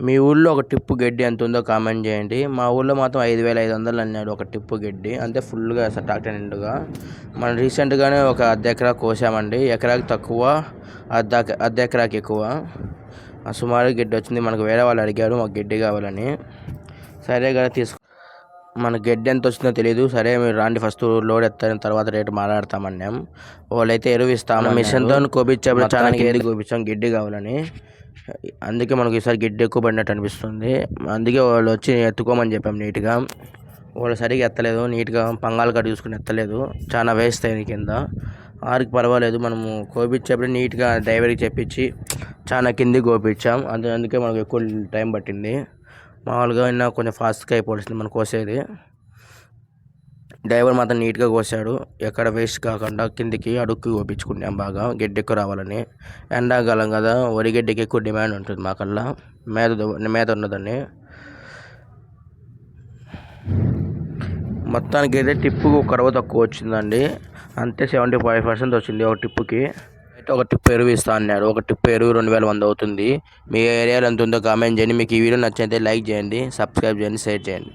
మీ ఊళ్ళో ఒక టిప్పు గడ్డి ఎంత ఉందో కామెంట్ చేయండి. మా ఊళ్ళో మాత్రం ఐదు వేల ఐదు వందలు అన్నాడు ఒక టిప్పు గడ్డి. అంతే ఫుల్గా వేస్తారు ట్రాక్టర్ నిండుగా. మనం రీసెంట్గానే ఒక అర్ధ ఎకరా కోసామండి. ఎకరాకి తక్కువ అర్ధ అర్ధ ఎకరాకి ఎక్కువ. సుమారు గడ్డి వచ్చింది. మనకు వేరే వాళ్ళు అడిగారు మాకు గడ్డి కావాలని. సరే కదా తీసుకు మన గడ్డి ఎంత వచ్చిందో తెలియదు సరే మీరు రాండి. ఫస్ట్ లోడ్ ఎత్తారిన తర్వాత రేటు మాట్లాడతామన్నాం. వాళ్ళైతే ఎరువు ఇస్తాము మిషన్తో కోపించేప్పుడు చాలా గడ్డి కోపించాం? గడ్డి కావాలని. అందుకే మనకు ఈసారి గిడ్డ ఎక్కువ పడినట్టు అనిపిస్తుంది. అందుకే వాళ్ళు వచ్చి ఎత్తుకోమని చెప్పాం నీట్గా. వాళ్ళు సరిగా ఎత్తలేదు. నీట్గా పంగాలు కట్ చూసుకుని ఎత్తలేదు. చాలా వేస్ట్ అయింది కింద. ఆరికి పర్వాలేదు. మనము కోపించేప్పుడు నీట్గా డ్రైవర్కి చెప్పించి చాలా కిందికి కోపించాం. అందు అందుకే మనకు ఎక్కువ టైం పట్టింది. మామూలుగా అయినా కొంచెం ఫాస్ట్గా అయిపోవాల్సింది మనం కోసేది. డ్రైవర్ మాత్రం నీట్గా కోసాడు. ఎక్కడ వేస్ట్ కాకుండా కిందికి అడుక్కి కోపించుకున్నాం బాగా. గడ్డి ఎక్కువ రావాలని. ఎండాకాలం కదా వరి గడ్డికి ఎక్కువ డిమాండ్ ఉంటుంది మాకల్లా. మేత మేత ఉన్నదని మొత్తానికి అయితే టిప్పుకు అరవై తక్కువ వచ్చిందండి. అంతే సెవెంటీ ఫైవ్ పర్సెంట్ వచ్చింది ఒక టిప్పుకి. ఒక టిప్పు ఎరువు ఇస్తా అన్నాడు. ఒక టిప్పు ఎరువు రెండు వేల వంద అవుతుంది. మీ ఏరియాలో ఎంత ఉందో కామెంట్ చేయండి. మీకు ఈ వీడియో నచ్చితే లైక్ చేయండి సబ్స్క్రైబ్ చేయండి షేర్ చేయండి.